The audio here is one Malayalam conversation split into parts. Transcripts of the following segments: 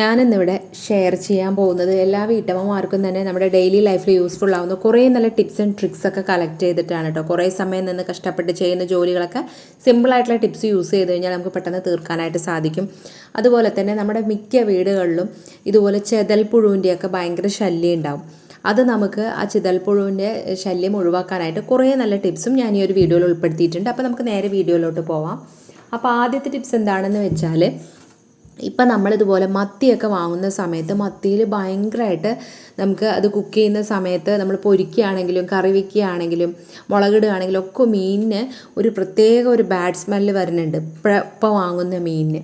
ഞാനിന്നിവിടെ ഷെയർ ചെയ്യാൻ പോകുന്നത് എല്ലാ വീട്ടമ്മമാർക്കും തന്നെ നമ്മുടെ ഡെയിലി ലൈഫിൽ യൂസ്ഫുൾ ആവുന്ന കുറേ നല്ല ടിപ്സ് ആൻഡ് ട്രിക്സ് ഒക്കെ കളക്ട് ചെയ്തിട്ടാണ് കേട്ടോ കുറേ സമയം നിന്ന് കഷ്ടപ്പെട്ട് ചെയ്യുന്ന ജോലികളൊക്കെ സിമ്പിളായിട്ടുള്ള ടിപ്സ് യൂസ് ചെയ്ത് കഴിഞ്ഞാൽ നമുക്ക് പെട്ടെന്ന് തീർക്കാനായിട്ട് സാധിക്കും. അതുപോലെ തന്നെ നമ്മുടെ മിക്ക വീടുകളിലും ഇതുപോലെ ചെതൽപ്പുഴുവിന്റെയൊക്കെ ഭയങ്കര ശല്യം ഉണ്ടാവും. അത് നമുക്ക് ആ ചിതൽപ്പുഴുവിന്റെ ശല്യം ഒഴിവാക്കാനായിട്ട് കുറേ നല്ല ടിപ്സും ഞാൻ ഈ ഒരു വീഡിയോയിൽ ഉൾപ്പെടുത്തിയിട്ടുണ്ട്. അപ്പോൾ നമുക്ക് നേരെ വീഡിയോയിലോട്ട് പോവാം. അപ്പോൾ ആദ്യത്തെ ടിപ്സ് എന്താണെന്ന് വെച്ചാൽ ഇപ്പം നമ്മളിതുപോലെ മത്തിയൊക്കെ വാങ്ങുന്ന സമയത്ത് മത്തിയിൽ ഭയങ്കരമായിട്ട് നമുക്ക് അത് കുക്ക് ചെയ്യുന്ന സമയത്ത് നമ്മൾ പൊരിക്കുകയാണെങ്കിലും കറി വയ്ക്കുകയാണെങ്കിലും മുളകിടുകയാണെങ്കിലും ഒക്കെ മീനിന് ഒരു പ്രത്യേക ഒരു ബാഡ് സ്മെല്ല് വരുന്നുണ്ട്. ഇപ്പം വാങ്ങുന്ന മീനിന്.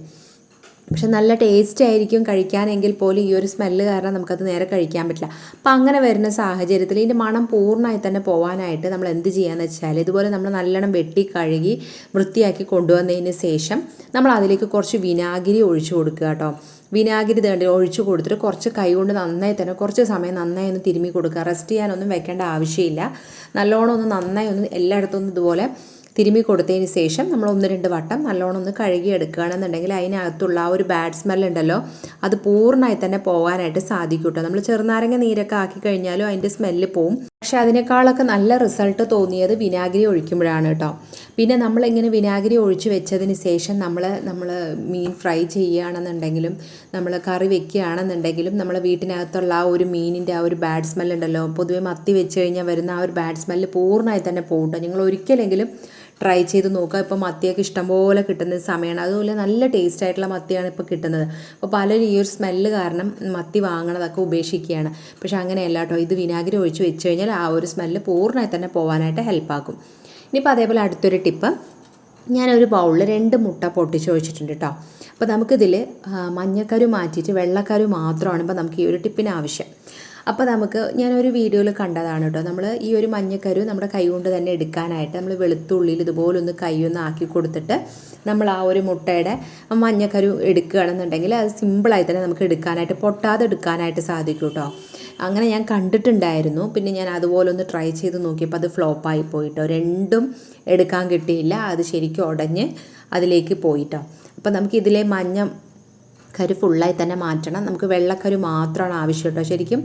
പക്ഷെ നല്ല ടേസ്റ്റ് ആയിരിക്കും കഴിക്കാനെങ്കിൽ പോലും ഈ ഒരു സ്മെല്ല് കാരണം നമുക്കത് നേരെ കഴിക്കാൻ പറ്റില്ല. അപ്പം അങ്ങനെ വരുന്ന സാഹചര്യത്തിൽ ഇതിന്റെ മണം പൂർണമായി തന്നെ പോകാനായിട്ട് നമ്മൾ എന്ത് ചെയ്യാന്ന് വെച്ചാൽ ഇതുപോലെ നമ്മൾ നല്ലോണം വെട്ടി കഴുകി വൃത്തിയാക്കി കൊണ്ടുവന്നതിന് ശേഷം നമ്മൾ അതിലേക്ക് കുറച്ച് വിനാഗിരി ഒഴിച്ചു കൊടുക്കുക കേട്ടോ. വിനാഗിരി തേണ്ടി ഒഴിച്ചു കൊടുത്തിട്ട് കുറച്ച് കൈ കൊണ്ട് നന്നായി തന്നെ കുറച്ച് സമയം നന്നായി ഒന്ന് തിരുമ്മി കൊടുക്കുക. റെസ്റ്റ് ചെയ്യാനൊന്നും വെക്കേണ്ട ആവശ്യമില്ല. നല്ലോണം ഒന്ന് നന്നായി ഒന്ന് എല്ലായിടത്തും ഇതുപോലെ തിരുമ്മി കൊടുത്തതിന് ശേഷം നമ്മൾ ഒന്ന് രണ്ട് വട്ടം നല്ലോണം ഒന്ന് കഴുകി എടുക്കുകയാണെന്നുണ്ടെങ്കിൽ അതിനകത്തുള്ള ആ ഒരു ബാഡ് സ്മെൽ ഉണ്ടല്ലോ അത് പൂർണമായി തന്നെ പോകാനായിട്ട് സാധിക്കും കേട്ടോ നമ്മൾ ചെറുനാരങ്ങ നീരൊക്കെ ആക്കി കഴിഞ്ഞാലും അതിന്റെ സ്മെല്ല് പോവും. പക്ഷേ അതിനേക്കാളൊക്കെ നല്ല റിസൾട്ട് തോന്നിയത് വിനാഗിരി ഒഴിക്കുമ്പോഴാണ് കേട്ടോ പിന്നെ നമ്മളിങ്ങനെ വിനാഗിരി ഒഴിച്ച് വെച്ചതിന് ശേഷം നമ്മൾ നമ്മൾ മീൻ ഫ്രൈ ചെയ്യുകയാണെന്നുണ്ടെങ്കിലും നമ്മൾ കറി വെക്കുകയാണെന്നുണ്ടെങ്കിലും നമ്മൾ വീട്ടിനകത്തുള്ള ആ ഒരു മീനിന്റെ ആ ഒരു ബാഡ് സ്മെല്ലുണ്ടല്ലോ പൊതുവെ മത്തി വെച്ച് കഴിഞ്ഞാൽ വരുന്ന ആ ഒരു ബാഡ് സ്മെല്ല് പൂർണമായി തന്നെ പോകും കേട്ടോ നിങ്ങൾ ഒരിക്കലെങ്കിലും ട്രൈ ചെയ്ത് നോക്കുക. ഇപ്പോൾ മത്തിയൊക്കെ ഇഷ്ടംപോലെ കിട്ടുന്ന സമയമാണ്. അതുപോലെ നല്ല ടേസ്റ്റ് ആയിട്ടുള്ള മത്തിയാണ് ഇപ്പോൾ കിട്ടുന്നത്. അപ്പോൾ പലരും ഈ ഒരു സ്മെല്ല് കാരണം മത്തി വാങ്ങണതൊക്കെ ഉപേക്ഷിക്കുകയാണ്. പക്ഷേ അങ്ങനെയല്ല കേട്ടോ. ഇത് വിനാഗിരി ഒഴിച്ച് വെച്ച് കഴിഞ്ഞാൽ ആ ഒരു സ്മെല്ല് പൂർണമായി തന്നെ പോകാനായിട്ട് ഹെൽപ്പാക്കും ഇനിയിപ്പോൾ അതേപോലെ അടുത്തൊരു ടിപ്പ് ഞാനൊരു ബൗളിൽ രണ്ട് മുട്ട പൊട്ടിച്ച് ഒഴിച്ചിട്ടുണ്ട് കേട്ടോ. അപ്പോൾ നമുക്കിതിൽ മഞ്ഞക്കരു മാറ്റിയിട്ട് വെള്ളക്കരു മാത്രമാണ് ഇപ്പോൾ നമുക്ക് ഈ ഒരു ടിപ്പിന് ആവശ്യം. അപ്പോൾ നമുക്ക് ഞാനൊരു വീഡിയോയിൽ കണ്ടതാണ് കേട്ടോ. നമ്മൾ ഈ ഒരു മഞ്ഞക്കരു നമ്മുടെ കൈ കൊണ്ട് തന്നെ എടുക്കാനായിട്ട് നമ്മൾ വെളുത്തുള്ളിയിൽ ഇതുപോലൊന്ന് കൈയൊന്ന് ആക്കി കൊടുത്തിട്ട് നമ്മൾ ആ ഒരു മുട്ടയുടെ മഞ്ഞക്കരു എടുക്കുകയാണെന്നുണ്ടെങ്കിൽ അത് സിമ്പിളായി തന്നെ നമുക്ക് എടുക്കാനായിട്ട് പൊട്ടാതെ എടുക്കാനായിട്ട് സാധിക്കും കേട്ടോ. അങ്ങനെ ഞാൻ കണ്ടിട്ടുണ്ടായിരുന്നു. പിന്നെ ഞാൻ അതുപോലെ ഒന്ന് ട്രൈ ചെയ്ത് നോക്കിയപ്പോൾ അത് ഫ്ലോപ്പായി പോയിട്ടോ രണ്ടും എടുക്കാൻ കിട്ടിയില്ല. അത് ശരിക്കും ഉടഞ്ഞ് അതിലേക്ക് പോയിട്ടോ അപ്പോൾ നമുക്ക് ഇതിലെ മഞ്ഞ കരു ഫുള്ളായി തന്നെ മാറ്റണം. നമുക്ക് വെള്ളക്കരു മാത്രമാണ് ആവശ്യം കേട്ടോ. ശരിക്കും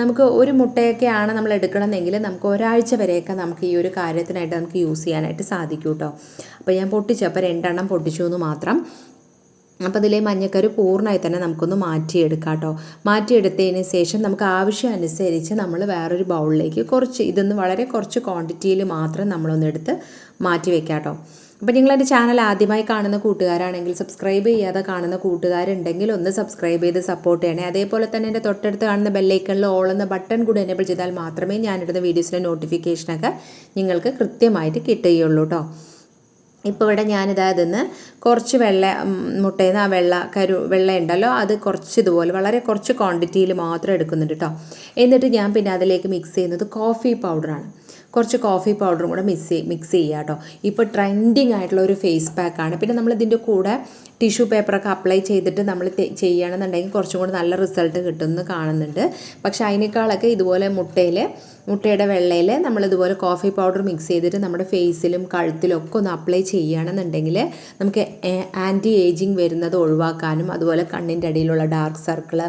നമുക്ക് ഒരു മുട്ടയൊക്കെയാണ് നമ്മൾ എടുക്കണമെങ്കിൽ നമുക്ക് ഒരാഴ്ച വരെയൊക്കെ നമുക്ക് ഈ ഒരു കാര്യത്തിനായിട്ട് നമുക്ക് യൂസ് ചെയ്യാനായിട്ട് സാധിക്കും കേട്ടോ. അപ്പോൾ ഞാൻ പൊട്ടിച്ചു. അപ്പോൾ രണ്ടെണ്ണം പൊട്ടിച്ചു എന്ന് മാത്രം. അപ്പോൾ അതിലെ മഞ്ഞക്കരു പൂർണമായി തന്നെ നമുക്കൊന്ന് മാറ്റിയെടുക്കാം കേട്ടോ. മാറ്റിയെടുത്തതിന് ശേഷം നമുക്ക് ആവശ്യം അനുസരിച്ച് നമ്മൾ വേറൊരു ബൗളിലേക്ക് കുറച്ച് ഇതൊന്ന് വളരെ കുറച്ച് ക്വാണ്ടിറ്റിയിൽ മാത്രം നമ്മളൊന്ന് എടുത്ത് മാറ്റി വെക്കാം കേട്ടോ. അപ്പോൾ നിങ്ങൾ എന്റെ ചാനൽ ആദ്യമായി കാണുന്ന കൂട്ടുകാരാണെങ്കിൽ സബ്സ്ക്രൈബ് ചെയ്യാതെ കാണുന്ന കൂട്ടുകാരുണ്ടെങ്കിൽ ഒന്ന് സബ്സ്ക്രൈബ് ചെയ്ത് സപ്പോർട്ട് ചെയ്യണേ. അതേപോലെ തന്നെ എന്റെ തൊട്ടടുത്ത് കാണുന്ന ബെല്ലൈക്കണിൽ ഓൾ എന്ന ബട്ടൺ കൂടി എനേബിൾ ചെയ്താൽ മാത്രമേ ഞാനിടുന്ന വീഡിയോസിന്റെ നോട്ടിഫിക്കേഷനൊക്കെ നിങ്ങൾക്ക് കൃത്യമായിട്ട് കിട്ടുകയുള്ളൂ കേട്ടോ ഇപ്പോൾ ഇവിടെ ഞാനിതാ കുറച്ച് വെള്ള മുട്ടയിൽ ആ വെള്ള കരു വെള്ള ഉണ്ടല്ലോ അത് കുറച്ച് ഇതുപോലെ വളരെ കുറച്ച് ക്വാണ്ടിറ്റിയിൽ മാത്രം എടുക്കുന്നുണ്ട് കേട്ടോ എന്നിട്ട് ഞാൻ പിന്നെ അതിലേക്ക് മിക്സ് ചെയ്യുന്നത് കോഫി പൗഡറാണ് കുറച്ച് കോഫി പൗഡറും കൂടെ മിക്സ് മിക്സ് ചെയ്യുക കേട്ടോ ഇപ്പോൾ ട്രെൻഡിങ് ആയിട്ടുള്ള ഒരു ഫേസ് പാക്കാണ് പിന്നെ നമ്മൾ ഇതിന്റെ കൂടെ ടിഷ്യൂ പേപ്പറൊക്കെ അപ്ലൈ ചെയ്തിട്ട് നമ്മൾ ചെയ്യുകയാണെന്നുണ്ടെങ്കിൽ കുറച്ചും കൂടി നല്ല റിസൾട്ട് കിട്ടുമെന്ന് കാണുന്നുണ്ട്. പക്ഷേ അതിനേക്കാളൊക്കെ ഇതുപോലെ മുട്ടയിൽ മുട്ടയുടെ വെള്ളയിൽ നമ്മളിതുപോലെ കോഫി പൗഡർ മിക്സ് ചെയ്തിട്ട് നമ്മുടെ ഫേസിലും കഴുത്തിലും ഒക്കെ ഒന്ന് അപ്ലൈ ചെയ്യുകയാണെന്നുണ്ടെങ്കിൽ നമുക്ക് ആന്റി ഏജിങ് വരുന്നത് ഒഴിവാക്കാനും അതുപോലെ കണ്ണിന്റെ അടിയിലുള്ള ഡാർക്ക് സർക്കിൾ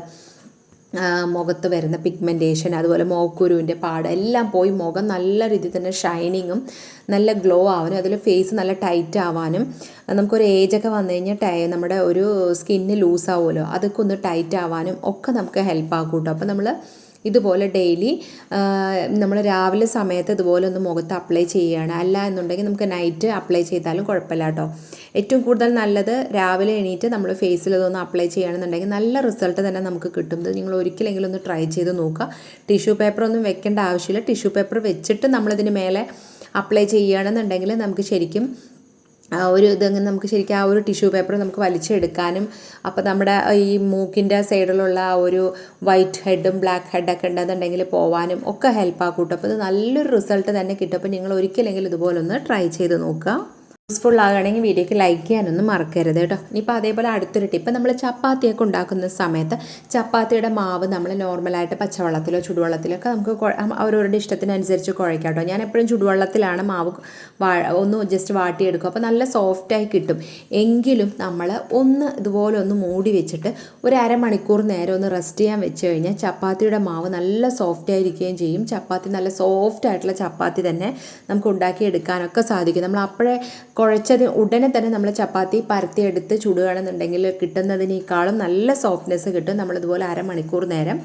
മുഖത്ത് വരുന്ന പിഗ്മെന്റേഷൻ അതുപോലെ മോക്കുരുവിന്റെ പാട് എല്ലാം പോയി മുഖം നല്ല രീതിയിൽ തന്നെ ഷൈനിങ്ങും നല്ല ഗ്ലോ ആവാനും അതിൽ ഫേസ് നല്ല ടൈറ്റ് ആവാനും നമുക്കൊരു ഏജൊക്കെ വന്നു കഴിഞ്ഞാൽ ടൈ നമ്മുടെ ഒരു സ്കിന്ന് ലൂസ് ആവുമല്ലോ അതൊക്കെ ഒന്ന് ടൈറ്റ് ആവാനും ഒക്കെ നമുക്ക് ഹെൽപ്പ് ആക്കും കേട്ടോ അപ്പോൾ നമ്മൾ ഇതുപോലെ ഡെയിലി നമ്മൾ രാവിലെ സമയത്ത് ഇതുപോലെ ഒന്ന് മുഖത്ത് അപ്ലൈ ചെയ്യുകയാണ് അല്ല എന്നുണ്ടെങ്കിൽ നമുക്ക് നൈറ്റ് അപ്ലൈ ചെയ്താലും കുഴപ്പമില്ല കേട്ടോ ഏറ്റവും കൂടുതൽ നല്ലത് രാവിലെ എണീറ്റ് നമ്മൾ ഫേസിൽ ഇതൊന്ന് അപ്ലൈ ചെയ്യുകയാണെന്നുണ്ടെങ്കിൽ നല്ല റിസൾട്ട് തന്നെ നമുക്ക് കിട്ടും. നിങ്ങൾ ഒരിക്കലെങ്കിലും ഒന്ന് ട്രൈ ചെയ്ത് നോക്കുക. ടിഷ്യൂ പേപ്പർ ഒന്നും വെക്കേണ്ട ആവശ്യമില്ല. ടിഷ്യൂ പേപ്പർ വെച്ചിട്ട് നമ്മളിതിന് മേലെ അപ്ലൈ ചെയ്യുകയാണെന്നുണ്ടെങ്കിൽ നമുക്ക് ശരിക്കും ആ ഒരു ഇതങ്ങനെ നമുക്ക് ശരിക്കും ആ ഒരു ടിഷ്യൂ പേപ്പർ നമുക്ക് വലിച്ചെടുക്കാനും അപ്പോൾ നമ്മുടെ ഈ മൂക്കിന്റെ സൈഡിലുള്ള ആ ഒരു വൈറ്റ് ഹെഡും ബ്ലാക്ക് ഹെഡൊക്കെ ഉണ്ടെന്നുണ്ടെങ്കിൽ പോവാനും ഒക്കെ ഹെൽപ്പ് ആക്കും അപ്പോൾ ഇത് നല്ലൊരു റിസൾട്ട് തന്നെ കിട്ടും. അപ്പോൾ നിങ്ങൾ ഒരിക്കലെങ്കിലും ഇതുപോലൊന്ന് ട്രൈ ചെയ്ത് നോക്കുക. യൂസ്ഫുൾ ആകുകയാണെങ്കിൽ വീഡിയോക്ക് ലൈക്ക് ചെയ്യാനൊന്നും മറക്കരുത് കേട്ടോ. ഇനിയിപ്പോൾ അതേപോലെ അടുത്തൊരു ടിപ്പ് നമ്മൾ ചപ്പാത്തിയൊക്കെ ഉണ്ടാക്കുന്ന സമയത്ത് ചപ്പാത്തിയുടെ മാവ് നമ്മൾ നോർമലായിട്ട് പച്ചവെള്ളത്തിലോ ചുടുവെള്ളത്തിലോ ഒക്കെ നമുക്ക് അവരവരുടെ ഇഷ്ടത്തിനനുസരിച്ച് കുഴക്കാം കേട്ടോ. ഞാൻ എപ്പോഴും ചുടുവെള്ളത്തിലാണ് മാവ് ഒന്ന് ജസ്റ്റ് വാട്ടിയെടുക്കും. അപ്പോൾ നല്ല സോഫ്റ്റായി കിട്ടും. എങ്കിലും നമ്മൾ ഒന്ന് ഇതുപോലെ ഒന്ന് മൂടി വെച്ചിട്ട് ഒരു അരമണിക്കൂർ നേരം ഒന്ന് റെസ്റ്റ് ചെയ്യാൻ വെച്ച് കഴിഞ്ഞാൽ ചപ്പാത്തിയുടെ മാവ് നല്ല സോഫ്റ്റ് ആയിരിക്കുകയും ചെയ്യും. ചപ്പാത്തി നല്ല സോഫ്റ്റ് ആയിട്ടുള്ള ചപ്പാത്തി തന്നെ നമുക്ക് ഉണ്ടാക്കിയെടുക്കാനൊക്കെ സാധിക്കും. നമ്മൾ അപ്പോഴേ കുഴച്ചത് ഉടനെ തന്നെ നമ്മൾ ചപ്പാത്തി പരത്തിയെടുത്ത് ചുടുകയാണെന്നുണ്ടെങ്കിൽ കിട്ടുന്നതിനേക്കാളും നല്ല സോഫ്റ്റ്നെസ് കിട്ടും. നമ്മളിതുപോലെ അരമണിക്കൂർ നേരം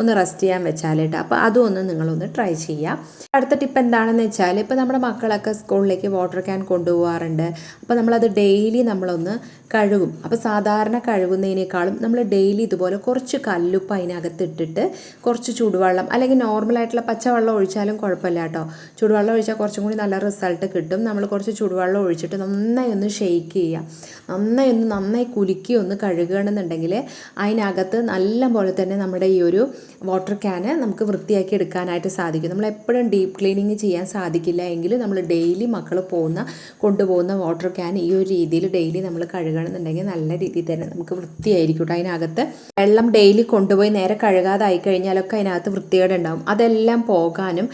ഒന്ന് റെസ്റ്റ് ചെയ്യാൻ വെച്ചാലിട്ട്. അപ്പോൾ അതൊന്ന് നിങ്ങളൊന്ന് ട്രൈ ചെയ്യുക അടുത്ത ടിപ്പ് എന്താണെന്ന് വെച്ചാൽ ഇപ്പോൾ നമ്മുടെ മക്കളൊക്കെ സ്കൂളിലേക്ക് വാട്ടർ ക്യാൻ കൊണ്ടുപോകാറുണ്ട് അപ്പോൾ നമ്മളത് ഡെയിലി നമ്മളൊന്ന് കഴുകും. അപ്പോൾ സാധാരണ കഴുകുന്നതിനേക്കാളും നമ്മൾ ഡെയിലി ഇതുപോലെ കുറച്ച് കല്ലുപ്പ് അതിനകത്ത് ഇട്ടിട്ട് കുറച്ച് ചൂടുവെള്ളം അല്ലെങ്കിൽ നോർമലായിട്ടുള്ള പച്ചവെള്ളം ഒഴിച്ചാലും കുഴപ്പമില്ല കേട്ടോ ചൂടുവെള്ളം ഒഴിച്ചാൽ കുറച്ചും കൂടി നല്ല റിസൾട്ട് കിട്ടും. നമ്മൾ കുറച്ച് ചൂടുവെള്ളം ഒഴിച്ചിട്ട് നന്നായി ഒന്ന് ഷെയ്ക്ക് ചെയ്യുക നന്നായി ഒന്ന് നന്നായി കുലുക്കി ഒന്ന് കഴുകുകയാണെന്നുണ്ടെങ്കിൽ അതിനകത്ത് നല്ല പോലെ തന്നെ നമ്മുടെ ഈ ഒരു വാട്ടർ ക്യാന് നമുക്ക് വൃത്തിയാക്കി എടുക്കാനായിട്ട് സാധിക്കും. നമ്മൾ എപ്പോഴും ഡീപ്പ് ക്ലീനിങ് ചെയ്യാൻ സാധിക്കില്ല എങ്കിൽ നമ്മൾ ഡെയിലി മക്കൾ പോകുന്ന കൊണ്ടുപോകുന്ന വാട്ടർ ക്യാൻ ഈ ഒരു രീതിയിൽ ഡെയിലി നമ്മൾ കഴുകണമെന്നുണ്ടെങ്കിൽ നല്ല രീതിയിൽ തന്നെ നമുക്ക് വൃത്തിയായിരിക്കും അതിനകത്ത് വെള്ളം ഡെയിലി കൊണ്ടുപോയി നേരെ കഴുകാതായി കഴിഞ്ഞാലൊക്കെ അതിനകത്ത് വൃത്തികേട് ഉണ്ടാവും അതെല്ലാം പോകാനും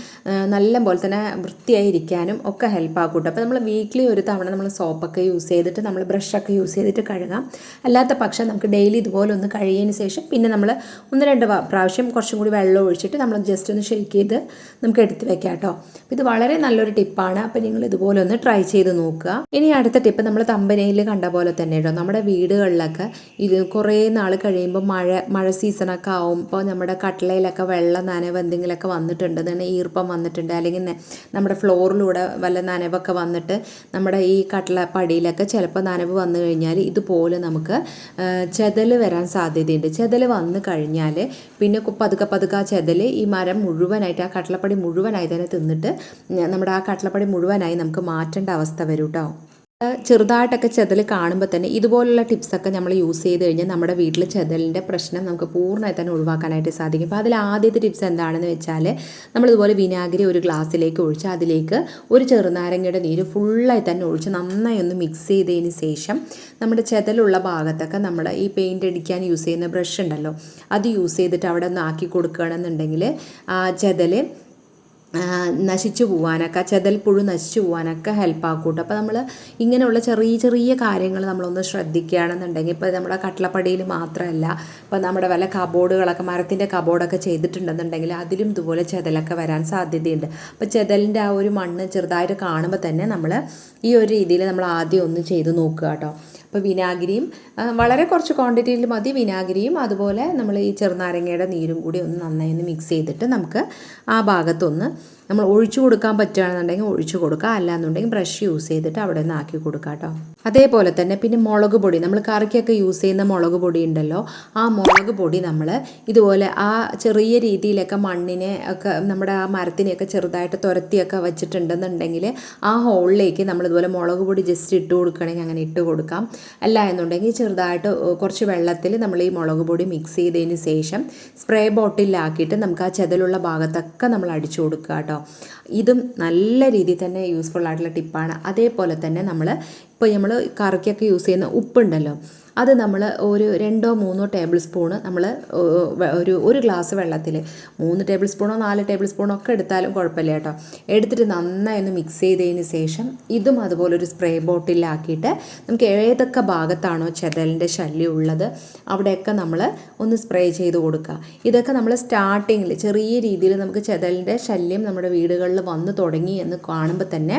നല്ല പോലെ തന്നെ വൃത്തിയായിരിക്കാനും ഒക്കെ ഹെൽപ്പ് ആക്കും കേട്ടോ അപ്പോൾ നമ്മൾ വീക്ക്ലി ഒരു തവണ നമ്മൾ സോപ്പൊക്കെ യൂസ് ചെയ്തിട്ട് നമ്മൾ ബ്രഷൊക്കെ യൂസ് ചെയ്തിട്ട് കഴുകാം. അല്ലാത്ത പക്ഷം നമുക്ക് ഡെയിലി ഇതുപോലെ ഒന്ന് കഴുകിയതിന് ശേഷം പിന്നെ നമ്മൾ ഒന്ന് രണ്ട് പ്രാവശ്യം കുറച്ചും കൂടി വെള്ളം ഒഴിച്ചിട്ട് നമ്മൾ ജസ്റ്റ് ഒന്ന് ഷെയ്ക്ക് ചെയ്ത് നമുക്ക് എടുത്ത് വെക്കാം കേട്ടോ. ഇത് വളരെ നല്ലൊരു ടിപ്പാണ് അപ്പോൾ നിങ്ങൾ ഇതുപോലെ ഒന്ന് ട്രൈ ചെയ്ത് നോക്കുക. ഇനി അടുത്ത ടിപ്പ് നമ്മൾ തമ്പനയിൽ കണ്ട പോലെ തന്നെ കേട്ടോ. നമ്മുടെ വീടുകളിലൊക്കെ ഇത് കുറേ നാൾ കഴിയുമ്പോൾ മഴ മഴ സീസണൊക്കെ ആവുമ്പോൾ നമ്മുടെ കട്ടിലയിലൊക്കെ വെള്ളം നനവ് എന്തെങ്കിലുമൊക്കെ വന്നിട്ടുണ്ട്. തന്നെ ഈർപ്പം വന്നിട്ടുണ്ട്. അല്ലെങ്കിൽ നമ്മുടെ ഫ്ലോറിലൂടെ വല്ല നനവൊക്കെ വന്നിട്ട് നമ്മുടെ കട്ടില പടിയിലൊക്കെ ചിലപ്പോൾ നനവ് വന്നു കഴിഞ്ഞാൽ ഇതുപോലെ നമുക്ക് ചെതൽ വരാൻ സാധ്യതയുണ്ട്. ചെതൽ വന്നു കഴിഞ്ഞാൽ പിന്നെ പതുക്കെ പതുക്കെ ആ ചെതൽ ഈ മരം മുഴുവനായിട്ട് ആ കട്ടളപ്പടി മുഴുവനായി തന്നെ തിന്നിട്ട് നമ്മുടെ ആ കട്ടളപ്പടി മുഴുവനായി നമുക്ക് മാറ്റേണ്ട അവസ്ഥ വരും കേട്ടോ ചെറുതായിട്ടൊക്കെ ചെതൽ കാണുമ്പോൾ തന്നെ ഇതുപോലുള്ള ടിപ്സൊക്കെ നമ്മൾ യൂസ് ചെയ്ത് കഴിഞ്ഞാൽ നമ്മുടെ വീട്ടിൽ ചെതലിന്റെ പ്രശ്നം നമുക്ക് പൂർണമായി തന്നെ ഒഴിവാക്കാനായിട്ട് സാധിക്കും. അപ്പോൾ അതിൽ ആദ്യത്തെ ടിപ്സ് എന്താണെന്ന് വെച്ചാൽ നമ്മളിതുപോലെ വിനാഗിരി ഒരു ഗ്ലാസ്സിലേക്ക് ഒഴിച്ച് അതിലേക്ക് ഒരു ചെറുനാരങ്ങയുടെ നീര് ഫുള്ളായി തന്നെ ഒഴിച്ച് നന്നായി ഒന്ന് മിക്സ് ചെയ്തതിന് ശേഷം നമ്മുടെ ചെതലുള്ള ഭാഗത്തൊക്കെ നമ്മൾ ഈ പെയിന്റ് അടിക്കാൻ യൂസ് ചെയ്യുന്ന ബ്രഷ് ഉണ്ടല്ലോ അത് യൂസ് ചെയ്തിട്ട് അവിടെ ഒന്ന് ആക്കി കൊടുക്കുകയാണെന്നുണ്ടെങ്കിൽ ചെതൽ നശിച്ചു പോവാനൊക്കെ ചെതൽ പുഴു നശിച്ചു പോവാനൊക്കെ ഹെൽപ്പ് ആക്കും അപ്പോൾ നമ്മൾ ഇങ്ങനെയുള്ള ചെറിയ ചെറിയ കാര്യങ്ങൾ നമ്മളൊന്ന് ശ്രദ്ധിക്കുകയാണെന്നുണ്ടെങ്കിൽ ഇപ്പോൾ നമ്മുടെ കട്ടിളപ്പടിയിൽ മാത്രമല്ല ഇപ്പോൾ നമ്മുടെ വല്ല കബോർഡുകളൊക്കെ മരത്തിന്റെ കബോർഡൊക്കെ ചെയ്തിട്ടുണ്ടെന്നുണ്ടെങ്കിൽ അതിലും ഇതുപോലെ ചെതലൊക്കെ വരാൻ സാധ്യതയുണ്ട്. അപ്പോൾ ചെതലിന്റെ ആ ഒരു മണ്ണ് ചെറുതായിട്ട് കാണുമ്പോൾ തന്നെ നമ്മൾ ഈ ഒരു രീതിയിൽ നമ്മൾ ആദ്യം ഒന്ന് ചെയ്ത് നോക്കുക കേട്ടോ. അപ്പോൾ വിനാഗിരിയും വളരെ കുറച്ച് ക്വാണ്ടിറ്റിയിൽ മതി വിനാഗിരിയും അതുപോലെ നമ്മൾ ഈ ചെറുനാരങ്ങയുടെ നീരും കൂടി ഒന്ന് നന്നായി ഒന്ന് മിക്സ് ചെയ്തിട്ട് നമുക്ക് ആ ഭാഗത്തൊന്ന് നമ്മൾ ഒഴിച്ചു കൊടുക്കാൻ പറ്റുകയാണെന്നുണ്ടെങ്കിൽ ഒഴിച്ചു കൊടുക്കുക. അല്ലാന്നുണ്ടെങ്കിൽ ബ്രഷ് യൂസ് ചെയ്തിട്ട് അവിടെ നിന്ന് ആക്കി കൊടുക്കുക കേട്ടോ അതേപോലെ തന്നെ പിന്നെ മുളക് പൊടി. നമ്മൾ കറിക്കൊക്കെ യൂസ് ചെയ്യുന്ന മുളക് പൊടി ഉണ്ടല്ലോ. ആ മുളക് പൊടി നമ്മൾ ഇതുപോലെ ആ ചെറിയ രീതിയിലൊക്കെ മണ്ണിനെ ഒക്കെ നമ്മുടെ ആ മരത്തിനെയൊക്കെ ചെറുതായിട്ട് തുരത്തിയൊക്കെ വെച്ചിട്ടുണ്ടെന്നുണ്ടെങ്കിൽ ആ ഹോളിലേക്ക് നമ്മൾ ഇതുപോലെ മുളക് പൊടി ജസ്റ്റ് ഇട്ട് കൊടുക്കുകയാണെങ്കിൽ അങ്ങനെ ഇട്ട് കൊടുക്കാം. അല്ല എന്നുണ്ടെങ്കിൽ ചെറുതായിട്ട് കുറച്ച് വെള്ളത്തിൽ നമ്മൾ ഈ മുളക് പൊടി മിക്സ് ചെയ്തതിന് ശേഷം സ്പ്രേ ബോട്ടിലാക്കിയിട്ട് നമുക്ക് ആ ചെതലുള്ള ഭാഗത്തൊക്കെ നമ്മൾ അടിച്ചു കൊടുക്കുക കേട്ടോ ഇതും നല്ല രീതിയിൽ തന്നെ യൂസ്ഫുൾ ആയിട്ടുള്ള ടിപ്പാണ് അതേപോലെ തന്നെ നമ്മൾ ഇപ്പോൾ നമ്മൾ കറിക്കൊക്കെ യൂസ് ചെയ്യുന്ന ഉപ്പുണ്ടല്ലോ. അത് നമ്മൾ ഒരു രണ്ടോ മൂന്നോ ടേബിൾ സ്പൂണ് നമ്മൾ ഒരു ഒരു ഗ്ലാസ് വെള്ളത്തിൽ മൂന്ന് ടേബിൾ സ്പൂണോ നാല് ടേബിൾ സ്പൂണോ ഒക്കെ എടുത്താലും കുഴപ്പമില്ല കേട്ടോ. എടുത്തിട്ട് നന്നായി ഒന്ന് മിക്സ് ചെയ്തതിന് ശേഷം ഇതും അതുപോലെ ഒരു സ്പ്രേ ബോട്ടിലാക്കിയിട്ട് നമുക്ക് ഏതൊക്കെ ഭാഗത്താണോ ചെതലിന്റെ ശല്യം ഉള്ളത് അവിടെയൊക്കെ നമ്മൾ ഒന്ന് സ്പ്രേ ചെയ്ത് കൊടുക്കുക. ഇതൊക്കെ നമ്മൾ സ്റ്റാർട്ടിങ്ങിൽ ചെറിയ രീതിയിൽ നമുക്ക് ചെതലിന്റെ ശല്യം നമ്മുടെ വീടുകളിൽ വന്ന് തുടങ്ങി എന്ന് കാണുമ്പോൾ തന്നെ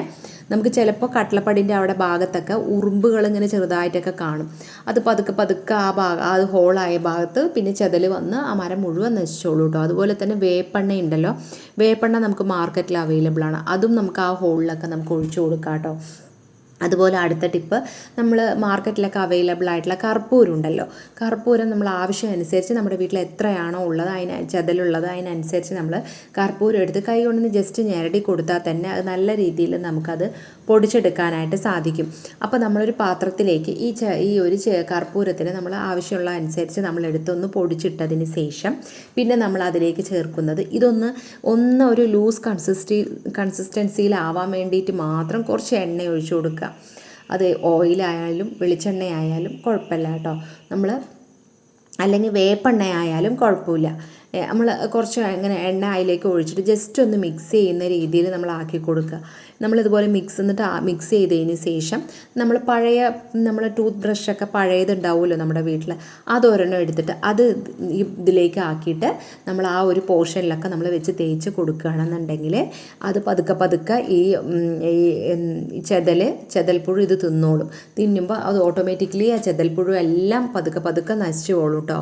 നമുക്ക് ചിലപ്പോൾ കട്ടളപ്പടിന്റെ അവിടെ ഭാഗത്തൊക്കെ ഉറുമ്പുകൾ ഇങ്ങനെ ചെറുതായിട്ടൊക്കെ കാണും. അത് പതുക്കെ പതുക്കെ ആ ഭാഗം ആ ഹോളായ ഭാഗത്ത് പിന്നെ ചെതൽ വന്ന് ആ മരം മുഴുവൻ നശിച്ചോളൂ കേട്ടോ അതുപോലെ തന്നെ വേപ്പെണ്ണ ഉണ്ടല്ലോ. വേപ്പെണ്ണ നമുക്ക് മാർക്കറ്റിൽ അവൈലബിൾ ആണ്. അതും നമുക്ക് ആ ഹോളിലൊക്കെ നമുക്ക് ഒഴിച്ചു കൊടുക്കാം കേട്ടോ അതുപോലെ അടുത്ത ടിപ്പ് നമ്മൾ മാർക്കറ്റിലൊക്കെ അവൈലബിൾ ആയിട്ടുള്ള കർപ്പൂരം ഉണ്ടല്ലോ കർപ്പൂരം നമ്മൾ ആവശ്യം അനുസരിച്ച് നമ്മുടെ വീട്ടിൽ എത്രയാണോ ഉള്ളത് അതിന് ചതലുള്ളത് അതിനനുസരിച്ച് നമ്മൾ കർപ്പൂരം എടുത്ത് കൈ കൊണ്ടൊന്ന് ജസ്റ്റ് ഞെരടി കൊടുത്താൽ തന്നെ അത് നല്ല രീതിയിൽ നമുക്കത് പൊടിച്ചെടുക്കാനായിട്ട് സാധിക്കും. അപ്പോൾ നമ്മളൊരു പാത്രത്തിലേക്ക് ഈ ച ഈ ഒരു കർപ്പൂരത്തിന് നമ്മൾ ആവശ്യമുള്ള അനുസരിച്ച് നമ്മൾ എടുത്തൊന്ന് പൊടിച്ചിട്ടതിന് ശേഷം പിന്നെ നമ്മൾ അതിലേക്ക് ചേർക്കുന്നത്. ഇതൊന്ന് ഒന്ന് ഒരു ലൂസ് കൺസിസ്റ്റി കൺസിസ്റ്റൻസിയിലാവാൻ വേണ്ടിയിട്ട് മാത്രം കുറച്ച് എണ്ണ ഒഴിച്ചു കൊടുക്കുക. അത് ഓയിലായാലും വെളിച്ചെണ്ണയായാലും കുഴപ്പമില്ല കേട്ടോ. നമ്മൾ അല്ലെങ്കിൽ വേപ്പെണ്ണ ആയാലും കുഴപ്പമില്ല. നമ്മൾ കുറച്ച് ഇങ്ങനെ എണ്ണ അതിലേക്ക് ഒഴിച്ചിട്ട് ജസ്റ്റ് ഒന്ന് മിക്സ് ചെയ്യുന്ന രീതിയിൽ നമ്മൾ ആക്കി കൊടുക്കുക. നമ്മളിതുപോലെ മിക്സ് എന്നിട്ട് മിക്സ് ചെയ്തതിന് ശേഷം നമ്മൾ പഴയ നമ്മൾ ടൂത്ത് ബ്രഷൊക്കെ പഴയതുണ്ടാവുമല്ലോ നമ്മുടെ വീട്ടിൽ അതൊരെണ്ണം എടുത്തിട്ട് അത് ഇതിലേക്ക് ആക്കിയിട്ട് നമ്മൾ ആ ഒരു പോർഷനിലൊക്കെ നമ്മൾ വെച്ച് തേച്ച് കൊടുക്കുകയാണെന്നുണ്ടെങ്കിൽ അത് പതുക്കെ പതുക്കെ ഈ ഈ ചെതൽ ചെതൽപ്പുഴു ഇത് തിന്നോളും. തിന്നുമ്പോൾ അത് ഓട്ടോമാറ്റിക്കലി ആ ചെതൽപ്പുഴു എല്ലാം പതുക്കെ പതുക്കെ നശിച്ചു പോകും കേട്ടോ.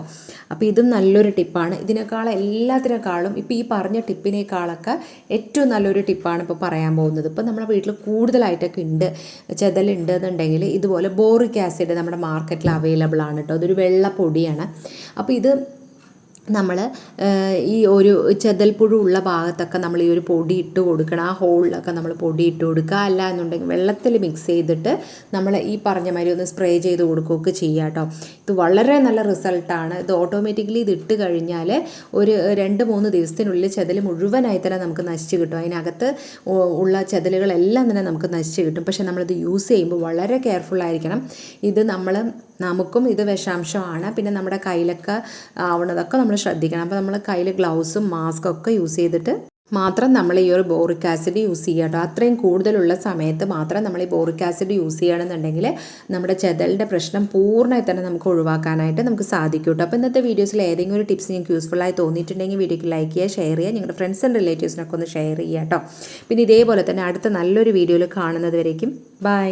അപ്പോൾ ഇതും നല്ലൊരു ടിപ്പാണ്. ഇതിനേക്കാൾ എല്ലാത്തിനേക്കാളും ഇപ്പോൾ ഈ പറഞ്ഞ ടിപ്പിനേക്കാളൊക്കെ ഏറ്റവും നല്ലൊരു ടിപ്പാണ് ഇപ്പോൾ പറയാൻ പോകുന്നത്. ഇപ്പോൾ നമ്മുടെ വീട്ടിൽ കൂടുതലായിട്ടൊക്കെ ഉണ്ട് ചെതലുണ്ട് എന്നുണ്ടെങ്കിൽ ഇതുപോലെ ബോറിക് ആസിഡ് നമ്മുടെ മാർക്കറ്റിൽ അവൈലബിൾ ആണ് കേട്ടോ അതൊരു വെള്ള പൊടിയാണ് അപ്പോൾ ഇത് നമ്മൾ ഈ ഒരു ചെതൽപ്പുഴു ഉള്ള ഭാഗത്തൊക്കെ നമ്മൾ ഈ ഒരു പൊടി ഇട്ട് കൊടുക്കണം. ആ ഹോളിലൊക്കെ നമ്മൾ പൊടി ഇട്ട് കൊടുക്കുക. അല്ല എന്നുണ്ടെങ്കിൽ വെള്ളത്തിൽ മിക്സ് ചെയ്തിട്ട് നമ്മൾ ഈ പറഞ്ഞ മാതിരി ഒന്ന് സ്പ്രേ ചെയ്ത് കൊടുക്കുകയൊക്കെ ചെയ്യുക കേട്ടോ. ഇത് വളരെ നല്ല റിസൾട്ടാണ് ഇത് ഓട്ടോമാറ്റിക്കലി ഇത് ഇട്ട് കഴിഞ്ഞാൽ ഒരു രണ്ട് മൂന്ന് ദിവസത്തിനുള്ളിൽ ചെതൽ മുഴുവനായി തന്നെ നമുക്ക് നശിച്ച് കിട്ടും. അതിനകത്ത് ഉള്ള ചെതലുകളെല്ലാം തന്നെ നമുക്ക് നശിച്ച് കിട്ടും. പക്ഷേ നമ്മളിത് യൂസ് ചെയ്യുമ്പോൾ വളരെ കെയർഫുൾ ആയിരിക്കണം. ഇത് നമ്മൾ നമുക്കും ഇത് വിഷാംശമാണ്. പിന്നെ നമ്മുടെ കയ്യിലൊക്കെ ആവണതൊക്കെ നമ്മൾ ശ്രദ്ധിക്കണം. അപ്പോൾ നമ്മൾ കയ്യിൽ ഗ്ലൗസും മാസ്കും ഒക്കെ യൂസ് ചെയ്തിട്ട് മാത്രം നമ്മൾ ഈ ഒരു ബോറിക് ആസിഡ് യൂസ് ചെയ്യുക കേട്ടോ. അത്രയും കൂടുതലുള്ള സമയത്ത് മാത്രം നമ്മൾ ഈ ബോറിക് ആസിഡ് യൂസ് ചെയ്യുകയാണെന്നുണ്ടെങ്കിൽ നമ്മുടെ ചെതലിന്റെ പ്രശ്നം പൂർണമായി തന്നെ നമുക്ക് ഒഴിവാക്കാനായിട്ട് നമുക്ക് സാധിക്കും കേട്ടോ. അപ്പോൾ ഇന്നത്തെ വീഡിയോസിൽ ഏതെങ്കിലും ഒരു ടിപ്സ് നിങ്ങൾക്ക് യൂസ്ഫുൾ ആയി തോന്നിയിട്ടുണ്ടെങ്കിൽ വീഡിയോക്ക് ലൈക്ക് ചെയ്യുക ഷെയർ ചെയ്യുക നിങ്ങളുടെ ഫ്രണ്ട്സ് ആൻഡ് റിലേറ്റീവ്സിനൊക്കെ ഒന്ന് ഷെയർ ചെയ്യുക കേട്ടോ. പിന്നെ ഇതേപോലെ തന്നെ അടുത്ത നല്ലൊരു വീഡിയോയിൽ കാണുന്നത് വരേക്കും. ബൈ